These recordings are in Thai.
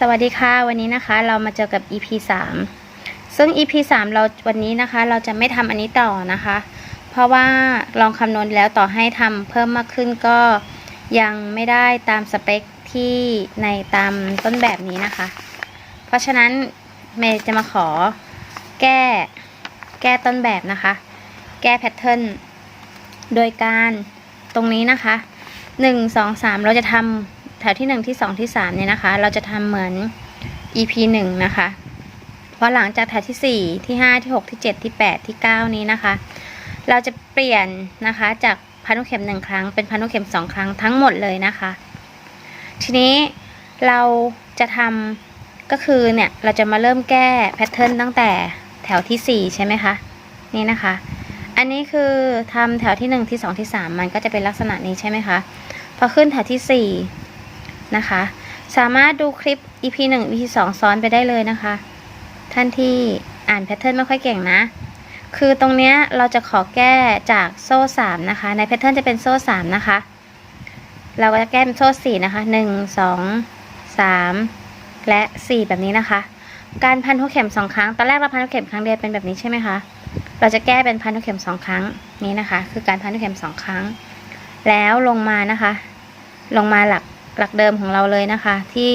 สวัสดีค่ะ วันนี้นะคะเรามาเจอกับ EP 3 ซึ่ง EP 3 เราวันนี้นะคะ เราจะไม่ทำอันนี้ต่อนะคะ เพราะว่าลองคำนวณแล้วต่อให้ทำเพิ่มมากขึ้นก็ยังไม่ได้ตามสเปคที่ในตามต้นแบบนี้นะคะ เพราะฉะนั้นเมย์จะมาขอแก้แก้ต้นแบบนะคะ แก้แพทเทิร์นโดยการตรงนี้นะคะหนึ่งสองสามเราจะทำ แถวที่หนึ่งที่สองที่สามเนี่ยนะคะ เราจะทำเหมือน EP หนึ่งนะคะพราะหลังจากแถวที่สี่ที่ห้าที่หกที่เจ็ดที่แปดที่เก้านี้นะคะ เราจะเปลี่ยนนะคะจากพันธุเข็มหนึ่งครั้ง เป็นพันธุเข็มสองครั้งทั้งหมดเลยนะคะ ทีนี้เราจะทำก็คือเนี่ยเราจะมาเริ่มแก้แพทเทิร์นตั้งแต่แถวที่สี่ใช่ไหมคะ นี่นะคะ อันนี้คือทำแถวที่หนึ่งที่สองที่สามมันก็จะเป็นลักษณะนี้ใช่ไหมคะ พอขึ้นแถวที่สี่ นะคะ สามารถดูคลิป EP หนึ่ง EP สองซ้อนไปได้เลยนะคะ ท่านที่อ่านแพทเทิร์นไม่ค่อยเก่งนะ คือตรงเนี้ยเราจะขอแก้จากโซ่สามนะคะ ในแพทเทิร์นจะเป็นโซ่สามนะคะ เราก็จะแก้เป็นโซ่สี่นะคะหนึ่งสองสามและสี่แบบนี้นะคะ การพันหัวเข็มสองครั้ง ตอนแรกเราพันหัวเข็มครั้งเดียวเป็นแบบนี้ใช่ไหมคะ เราจะแก้เป็นพันธุเข็มสองครั้งนี้นะคะ คือการพันธุเข็มสองครั้ง แล้วลงมานะคะ ลงมาหลัก หลักเดิมของเราเลยนะคะที่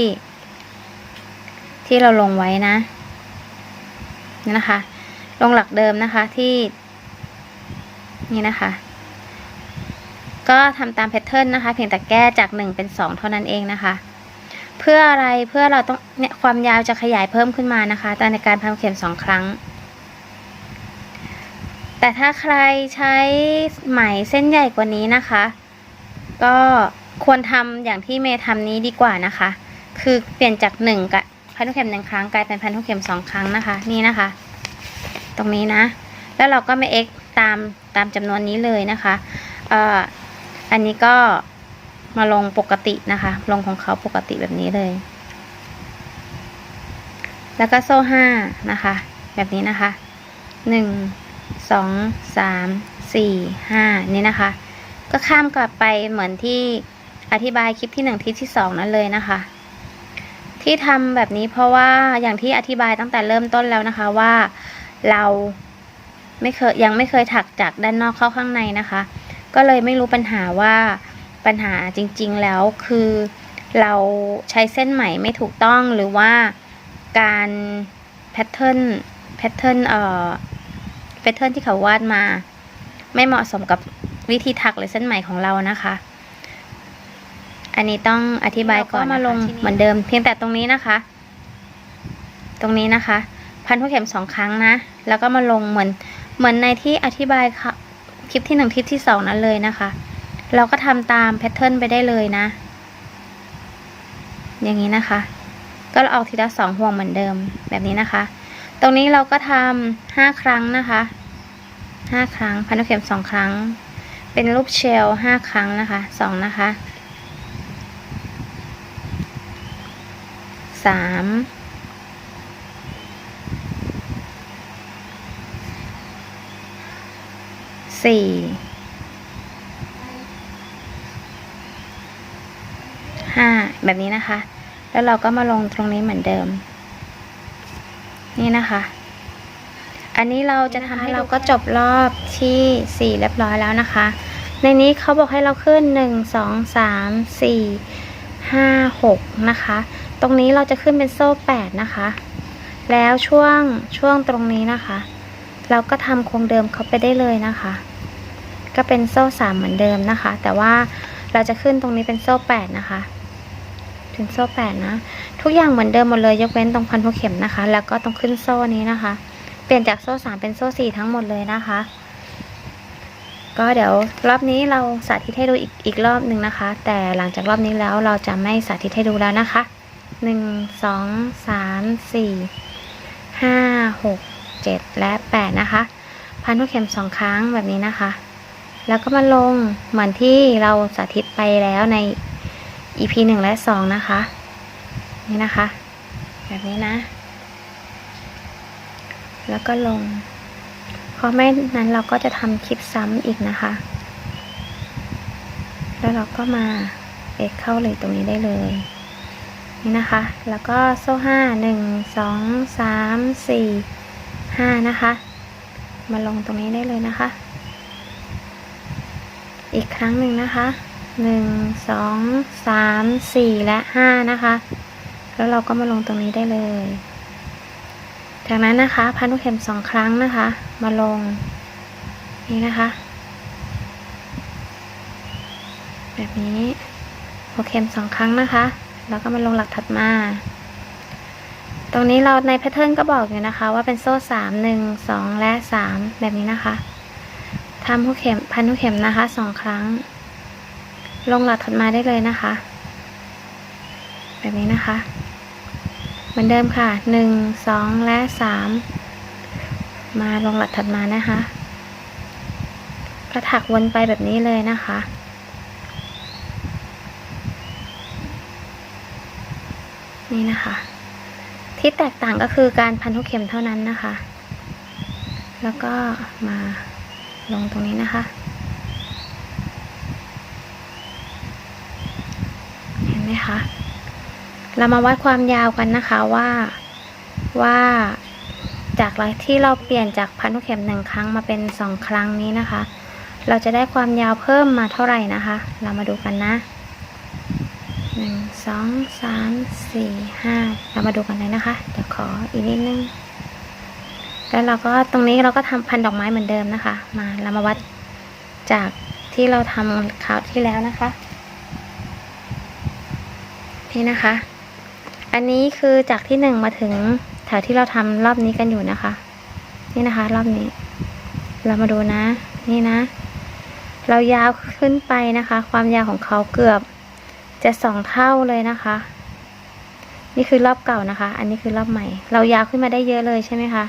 ที่เราลงไว้นะนี่นะคะ ลงหลักเดิมนะคะที่นี่นะคะ ก็ทำตามแพทเทิร์นนะคะ เพียงแต่แก้จากหนึ่งเป็นสองเท่านั้นเองนะคะ เพื่ออะไรเพื่อเราต้องเนี่ยความยาวจะขยายเพิ่มขึ้นมานะคะแต่ในการพันเข็มสองครั้ง แต่ถ้าใครใช้ไหมเส้นใหญ่กว่านี้นะคะ ก็ ควรทำอย่างที่เมย์ทำนี้ดีกว่านะคะ คือเปลี่ยนจากหนึ่งกับพันธุเข็มหนึ่งครั้งกลายเป็นพันธุเข็มสองครั้งนะคะ นี่นะคะ ตรงนี้นะ แล้วเราก็มา x ตามตามจำนวนนี้เลยนะคะเอ่ออันนี้ก็มาลงปกตินะคะ ลงของเขาปกติแบบนี้เลย แล้วก็โซ่ห้านะคะ แบบนี้นะคะหนึ่งสองสามสี่ห้านี่นะคะ ก็ข้ามกลับไปเหมือนที่ อธิบายคลิปที่หนึ่งที่ที่สองนั้นเลยนะคะ ที่ทำแบบนี้เพราะว่าอย่างที่อธิบายตั้งแต่เริ่มต้นแล้วนะคะว่าเราไม่เคยยังไม่เคยถักจากด้านนอกเข้าข้างในนะคะ ก็เลยไม่รู้ปัญหาว่าปัญหาจริง ๆ แล้วคือเราใช้เส้นไหมไม่ถูกต้องหรือว่าการแพทเทิร์นแพทเทิร์นเอ่อแพทเทิร์นที่เขาวาดมา ไม่เหมาะสมกับวิธีถักหรือเส้นไหมของเรานะคะ อันนี้ต้องอธิบายก่อนมาลงเหมือนเดิม เพียงแต่ตรงนี้นะคะ ตรงนี้นะคะ พันทุกเข็มสองครั้งนะ แล้วก็มาลงเหมือนเหมือนในที่อธิบายค่ะคลิปที่หนึ่งคลิปที่สองนั้นเลยนะคะ เราก็ทำตามแพทเทิร์นไปได้เลยนะ อย่างนี้นะคะ ก็เอาทีละสองห่วงเหมือนเดิมแบบนี้นะคะ ตรงนี้เราก็ทำห้าครั้งนะคะห้าครั้ง พันธุเข็มสองครั้ง เป็นรูปเชลห้าครั้งนะคะสองนะคะ สามสี่ห้าแบบนี้นะคะ แล้วเราก็มาลงตรงนี้เหมือนเดิม นี่นะคะ อันนี้เราจะทำให้เราก็จบรอบที่สี่เรียบร้อยแล้วนะคะ ในนี้เขาบอกให้เราขึ้นหนึ่งสองสามสี่ห้าหกนะคะ ตรงนี้เราจะขึ้นเป็นโซ่แปดนะคะ แล้วช่วงช่วงตรงนี้นะคะ เราก็ทำโครงเดิมเขาไปได้เลยนะคะ ก็เป็นโซ่สามเหมือนเดิมนะคะ แต่ว่าเราจะขึ้นตรงนี้เป็นโซ่แปดนะคะ ถึงโซ่แปดนะ ทุกอย่างเหมือนเดิมหมดเลยยกเว้นตรงพันหัวเข็มนะคะ แล้วก็ตรงขึ้นโซ่นี้นะคะ เปลี่ยนจากโซ่สามเป็นโซ่สี่ทั้งหมดเลยนะคะก็เดี๋ยวรอบนี้เราสาธิตให้ดูอีกอีกรอบหนึ่งนะคะ แต่หลังจากรอบนี้แล้วเราจะไม่สาธิตให้ดูแล้วนะคะ หนึ่งสองสามสี่ห้าหกเจ็ดและแปดนะคะ พันหัวเข็มสองครั้งแบบนี้นะคะ แล้วก็มาลงเหมือนที่เราสาธิตไปแล้วใน EP หนึ่งและสองนะคะ นี่นะคะ แบบนี้นะ แล้วก็ลง เพราะไม่นั้นเราก็จะทำคลิปซ้ำอีกนะคะ แล้วเราก็มาเอ็กเข้าเลยตรงนี้ได้เลย นี่นะคะ แล้วก็โซ่ห้าหนึ่งสองสามสี่ห้านะคะ มาลงตรงนี้ได้เลยนะคะ อีกครั้งหนึ่งนะคะหนึ่งสองสามสี่และห้านะคะ แล้วเราก็มาลงตรงนี้ได้เลย จากนั้นนะคะพันลูกเข็มสองครั้งนะคะ มาลงนี่นะคะ แบบนี้หัวเข็มสองครั้งนะคะ แล้วก็มาลงหลักถัดมา ตรงนี้เราในแพทเทิร์นก็บอกอยู่นะคะ ว่าเป็นโซ่สามหนึ่งสองและสามแบบนี้นะคะทำหัวเข็มพันหัวเข็มนะคะสองครั้ง ลงหลักถัดมาได้เลยนะคะ แบบนี้นะคะ เหมือนเดิมค่ะหนึ่งสองและสามมาลงหลักถัดมานะคะ ก็ถักวนไปแบบนี้เลยนะคะ นี่นะคะ ที่แตกต่างก็คือการพันทุกเข็มเท่านั้นนะคะ แล้วก็มาลงตรงนี้นะคะ เห็นไหมคะเรามาวัดความยาวกันนะคะว่าว่าจากที่เราเปลี่ยนจากพันทุกเข็มหนึ่งครั้งมาเป็นสองครั้งนี้นะคะ เราจะได้ความยาวเพิ่มมาเท่าไหร่นะคะ เรามาดูกันนะ หนึ่งสองสามสี่ห้าเรามาดูกันเลยนะคะ เดี๋ยวขออีกนิดนึง แล้วเราก็ตรงนี้เราก็ทำพันดอกไม้เหมือนเดิมนะคะ มาเรามาวัดจากที่เราทำคราวที่แล้วนะคะ นี่นะคะ อันนี้คือจากที่หนึ่งมาถึงแถวที่เราทำรอบนี้กันอยู่นะคะ นี่นะคะ รอบนี้ เรามาดูนะ นี่นะ เรายาวขึ้นไปนะคะ ความยาวของเขาเกือบ จะสองเท่าเลยนะคะ นี่คือรอบเก่านะคะ อันนี้คือรอบใหม่ เรายาวขึ้นมาได้เยอะเลยใช่ไหมคะ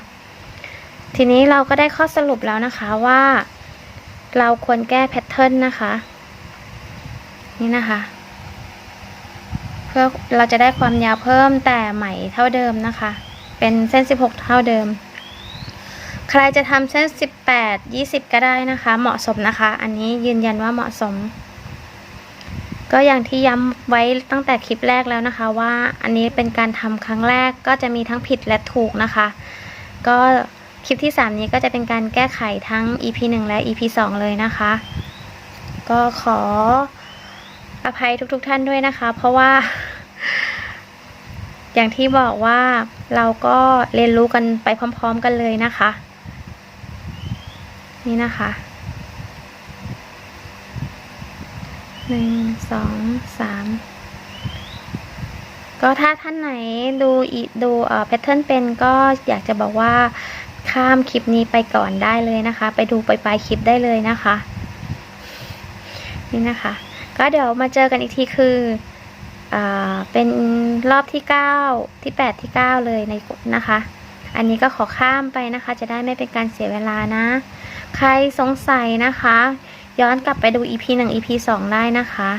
ทีนี้เราก็ได้ข้อสรุปแล้วนะคะว่า เราควรแก้แพทเทิร์นนะคะ นี่นะคะ เพื่อเราจะได้ความยาวเพิ่มแต่ใหม่เท่าเดิมนะคะ เป็นเส้น 16 เท่าเดิม ใครจะทำเส้น 18 20 ก็ได้นะคะ เหมาะสมนะคะ อันนี้ยืนยันว่าเหมาะสม ก็อย่างที่ย้ำไว้ตั้งแต่คลิปแรกแล้วนะคะ ว่าอันนี้เป็นการทำครั้งแรกก็จะมีทั้งผิดและถูกนะคะ ก็คลิปที่ 3 นี้ก็จะเป็นการแก้ไขทั้ง EP 1 และ EP 2 เลยนะคะ ก็ขออภัยทุกๆทท่านด้วยนะคะ เพราะว่า อย่างที่บอกว่าเราก็เรียนรู้กันไปพร้อม ๆ กันเลยนะคะ นี่นะคะ หนึ่งสองสามก็ถ้าท่านไหนดูอีดูเออแพทเทิร์นเป็นก็อยากจะบอกว่าข้ามคลิปนี้ไปก่อนได้เลยนะคะ ไปดูไปปลายคลิปได้เลยนะคะ นี่นะคะ ก็เดี๋ยวมาเจอกันอีกทีคืออเป็นรอบที่9ที่8ที่9เลยในนะคะ อันนี้ก็ขอข้ามไปนะคะ จะได้ไม่เป็นการเสียเวลานะ ใครสงสัยนะคะ ย้อนกลับไปดู EP 1 EP 2 ได้นะคะ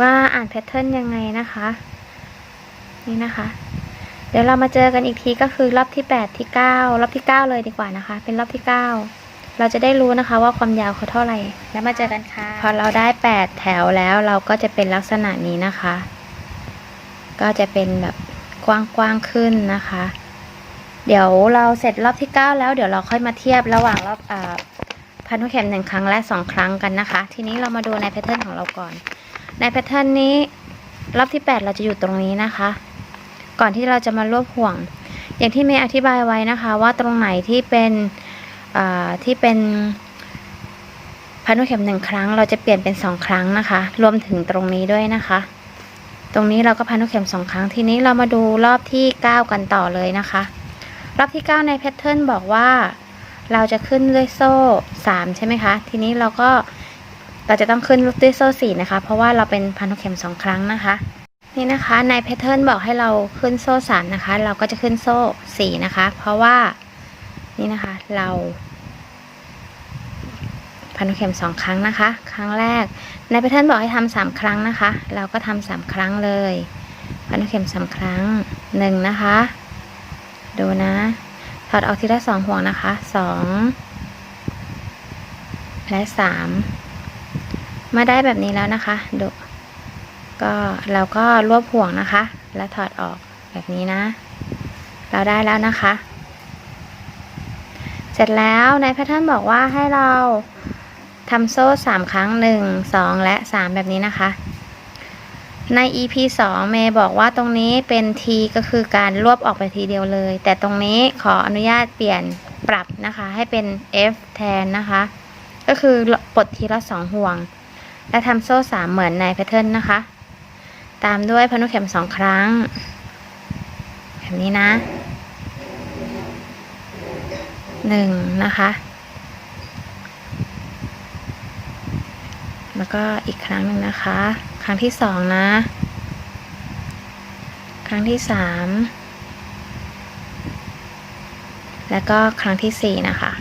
ว่าอ่านแพทเทิร์นยังไงนะคะ นี่นะคะ เดี๋ยวเรามาเจอกันอีกทีก็คือรอบที่ 8 ที่ 9 รอบที่ 9 เลยดีกว่านะคะ เป็นรอบที่ 9 เราจะได้รู้นะคะว่าความยาวเขาเท่าไหร่ แล้วมาเจอกันค่ะ พอเราได้ 8 แถวแล้วเราก็จะเป็นลักษณะนี้นะคะ ก็จะเป็นแบบกว้างๆขึ้นนะคะ เดี๋ยวเราเสร็จรอบที่ 9 แล้วเดี๋ยวเราค่อยมาเทียบระหว่างรอบอพันธุเข็มหนึ่งครั้งและสองครั้งกันนะคะ ทีนี้เรามาดูในแพทเทิร์นของเราก่อน ในแพทเทิร์นนี้รอบที่ 8 เราจะอยู่ตรงนี้นะคะ ก่อนที่เราจะมารวบห่วง อย่างที่เมย์อธิบายไว้นะคะ ว่าตรงไหนที่เป็นที่เป็นพันธุเข็มหนึ่งครั้ง เราจะเปลี่ยนเป็นสองครั้งนะคะ รวมถึงตรงนี้ด้วยนะคะ ตรงนี้เราก็พันธุเข็มสองครั้ง ทีนี้เรามาดูรอบที่ 9 กันต่อเลยนะคะ รอบที่ 9 ในแพทเทิร์นบอกว่า เราจะขึ้นด้วยโซ่ 3 ใช่ไหมคะ ทีนี้เราก็เราจะต้องขึ้นด้วยโซ่ 4 นะคะ เพราะว่าเราเป็นพันธุเข็ม 2 ครั้งนะคะ นี่นะคะในแพทเทิร์นบอกให้เราขึ้นโซ่ 3 นะคะ เราก็จะขึ้นโซ่ 4 นะคะ เพราะว่านี่นะคะเราพันธุเข็ม 2 ครั้งนะคะ ครั้งแรกในแพทเทิร์นบอกให้ทำสามครั้งนะคะ เราก็ทำสามครั้งเลย พันธุเข็มสามครั้งหนึ่งนะคะ ดูนะถอดออกทีละสองห่วงนะคะสองและสามมาได้แบบนี้แล้วนะคะดูก็เราก็รวบห่วงนะคะ แล้วถอดออกแบบนี้นะ เราได้แล้วนะคะ เสร็จแล้วในแพทเทิร์นบอกว่าให้เราทำโซ่สามครั้งหนึ่งสองและสามแบบนี้นะคะ ใน EP 2 เมย์บอกว่าตรงนี้เป็น T ก็คือการรวบออกไปทีเดียวเลย แต่ตรงนี้ขออนุญาตเปลี่ยนปรับนะคะ ให้เป็น F แทนนะคะ ก็คือปลดทีละสองห่วง และทำโซ่สามเหมือนในแพทเทิร์นนะคะ ตามด้วยพนุเข็มสองครั้ง แบบนี้นะหนึ่งนะคะ แล้วก็อีกครั้งหนึ่งนะคะ ครั้งที่สองนะ ครั้งที่สามแล้วก็ครั้งที่สี่นะคะ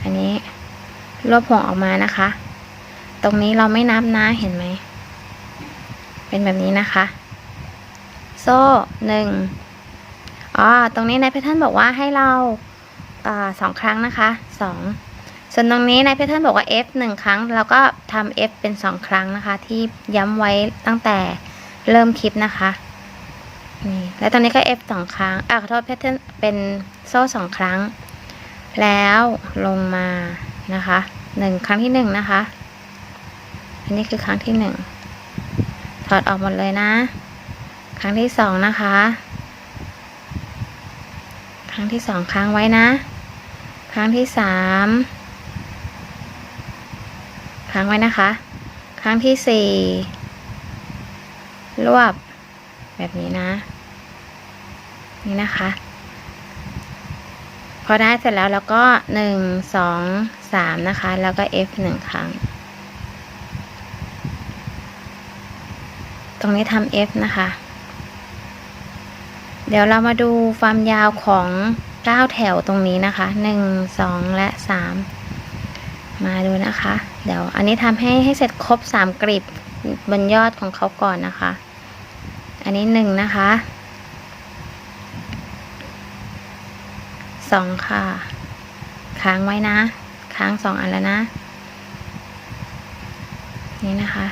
อันนี้รวบห่วงออกมานะคะ ตรงนี้เราไม่นับนะเห็นไหม เป็นแบบนี้นะคะ โซ่หนึ่งอ๋อ ตรงนี้ในายเพทเทิร์นบอกว่าให้เราอาสองครั้งนะคะสอง ส่วนตรงนี้ในายเพทเทิร์นบอกว่า F หนึ่งครั้ง แล้วก็ทำ F เป็นสองครั้งนะคะ ที่ย้ำไว้ตั้งแต่เริ่มคลิปนะคะนี่แล้วตอนนี้ก็ F สองครั้งอะขอโทษเพทเทิร์นเป็นโซ่สองครั้ง แล้วลงมานะคะหนึ่งครั้งที่หนึ่งนะคะ อันนี้คือครั้งที่หนึ่งถอดออกหมดเลยนะ ครั้งที่สองนะคะ ครั้งที่สองค้างไว้นะ ครั้งที่สาม ค้างไว้นะคะ ครั้งที่สี่รวบแบบนี้นะ นี่นะคะ พอได้เสร็จแล้วแล้วก็หนึ่งสองสามนะคะ แล้วก็ F หนึ่งครั้ง ตรงนี้ทำ F นะคะ เดี๋ยวเรามาดูความยาวของ9แถวตรงนี้นะคะ1 2และ3มาดูนะคะ เดี๋ยวอันนี้ทำให้ให้เสร็จครบ3กลีบบนยอดของเขาก่อนนะคะ อันนี้1นะคะ2ค่ะ ค้างไว้นะ ค้าง2อันแล้วนะ นี่นะคะ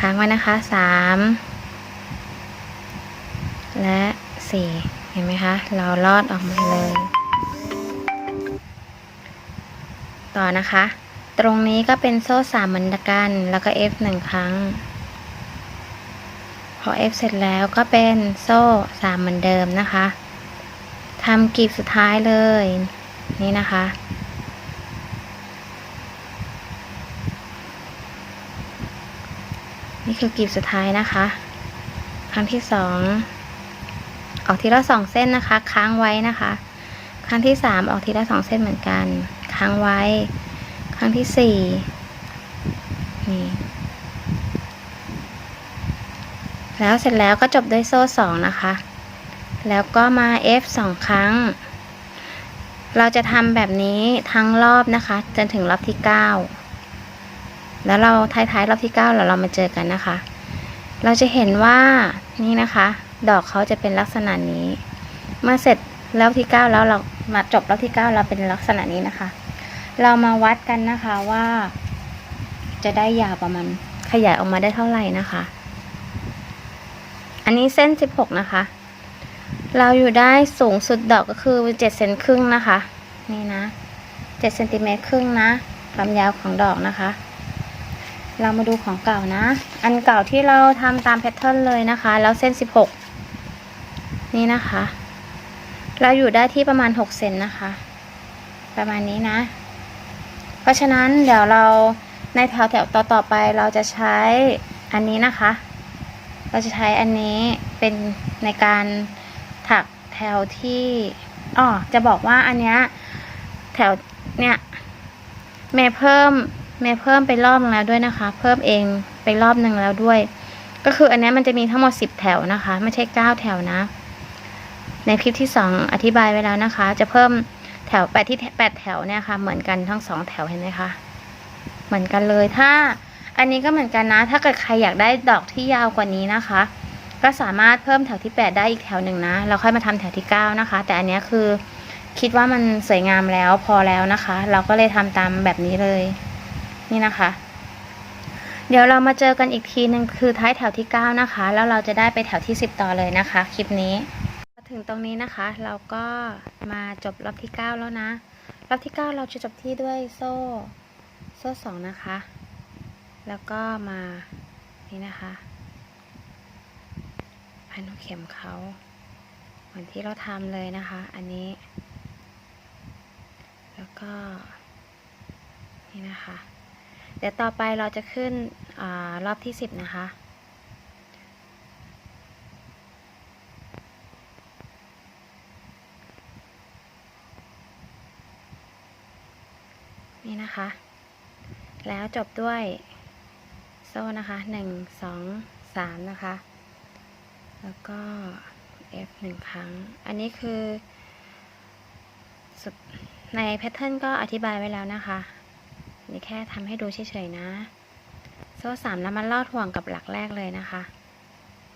ค้างไว้นะคะ3และสี่เห็นไหมคะ เราลอดออกมาเลย ต่อนะคะ ตรงนี้ก็เป็นโซ่สามเหมือนกัน แล้วก็ F หนึ่งครั้ง พอ F เสร็จแล้วก็เป็นโซ่สามเหมือนเดิมนะคะทำกลีบสุดท้ายเลย นี่นะคะ นี่คือกลีบสุดท้ายนะคะ ครั้งที่สองออกทีละสองเส้นนะคะ ค้างไว้นะคะ ครั้งที่สามออกทีละสองเส้นเหมือนกัน ค้างไว้ รั้งที่สี่นี่ แล้วเสร็จแล้วก็จบด้วยโซ่สองนะคะ แล้วก็มา F สองครั้ง เราจะทำแบบนี้ทั้งรอบนะคะ จนถึงรอบที่เก้าแล้วเราท้ายๆรอบที่เก้าแล้วเรามาเจอกันนะคะ เราจะเห็นว่านี่นะคะ ดอกเขาจะเป็นลักษณะนี้ เมื่อเสร็จแล้วที่เก้าแล้วเรามาจบแล้วที่เก้าเราเป็นลักษณะนี้นะคะ เรามาวัดกันนะคะว่า จะได้ยาวประมาณขยายออกมาได้เท่าไหร่นะคะ อันนี้เส้นสิบหกนะคะ เราอยู่ได้สูงสุดดอกก็คือเจ็ดเซนครึ่งนะคะ นี่นะเจ็ดเซนติเมตรครึ่งนะความยาวของดอกนะคะ เรามาดูของเก่านะ อันเก่าที่เราทำตามแพทเทิร์นเลยนะคะ แล้วเส้น16นี่นะคะ เราอยู่ได้ที่ประมาณ6เซนนะคะ ประมาณนี้นะ เพราะฉะนั้นเดี๋ยวเราในแถวแถวต่อต่อไปเราจะใช้อันนี้นะคะ เราจะใช้อันนี้เป็นในการถักแถวที่อ๋อจะบอกว่าอันเนี้ยแถวเนี่ยเมย์เพิ่มเมย์เพิ่มไปรอบนึงแล้วด้วยนะคะ เพิ่มเองไปรอบหนึ่งแล้วด้วย ก็คืออันนี้มันจะมีทั้งหมดสิบแถวนะคะ ไม่ใช่เก้าแถวนะ ในคลิปที่สองอธิบายไว้แล้วนะคะ จะเพิ่ม แถวแปดที่แปดแถวเนี่ยค่ะเหมือนกันทั้งสองแถวเห็นไหมคะเหมือนกันเลยถ้า อันนี้ก็เหมือนกันนะ ถ้าเกิดใครอยากได้ดอกที่ยาวกว่านี้นะคะ ก็สามารถเพิ่มแถวที่แปดได้อีกแถวหนึ่งนะเราค่อยมาทำแถวที่เก้านะคะ แต่อันนี้คือคิดว่ามันสวยงามแล้วพอแล้วนะคะ เราก็เลยทำตามแบบนี้เลย นี่นะคะ เดี๋ยวเรามาเจอกันอีกทีหนึ่งคือท้ายแถวที่ 9 นะคะ แล้วเราจะได้ไปแถวที่ 10 ต่อเลยนะคะ คลิปนี้ ถึงตรงนี้นะคะ เราก็มาจบรอบที่ 9 แล้วนะ รอบที่ 9 เราจะจบที่ด้วยโซ่ โซ่สองนะคะ แล้วก็มานี่นะคะพันเข็มเขาเหมือนที่เราทำเลยนะคะ อันนี้ แล้วก็ นี่นะคะ เดี๋ยวต่อไปเราจะขึ้นอรอบที่สิบนะคะ นะคะ แล้วจบด้วยโซ่นะคะหนึ่งสองสามนะคะ แล้วก็ F หนึ่งครั้ง อันนี้คือสุดในแพทเทิร์นก็อธิบายไว้แล้วนะคะ นี่แค่ทำให้ดูเฉยๆนะ โซ่สามแล้วมันลอดห่วงกับหลักแรกเลยนะคะ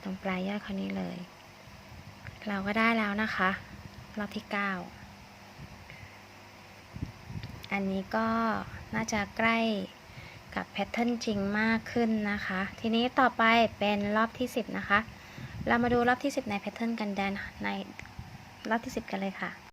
ตรงปลายยอดเขานี้เลย เราก็ได้แล้วนะคะ รอบที่เก้า อันนี้ก็น่าจะใกล้กับแพทเทิร์นจริงมากขึ้นนะคะ ทีนี้ต่อไปเป็นรอบที่ 10 นะคะ เรามาดูรอบที่ 10 ในแพทเทิร์นกันแดนในรอบที่ 10 กันเลยค่ะ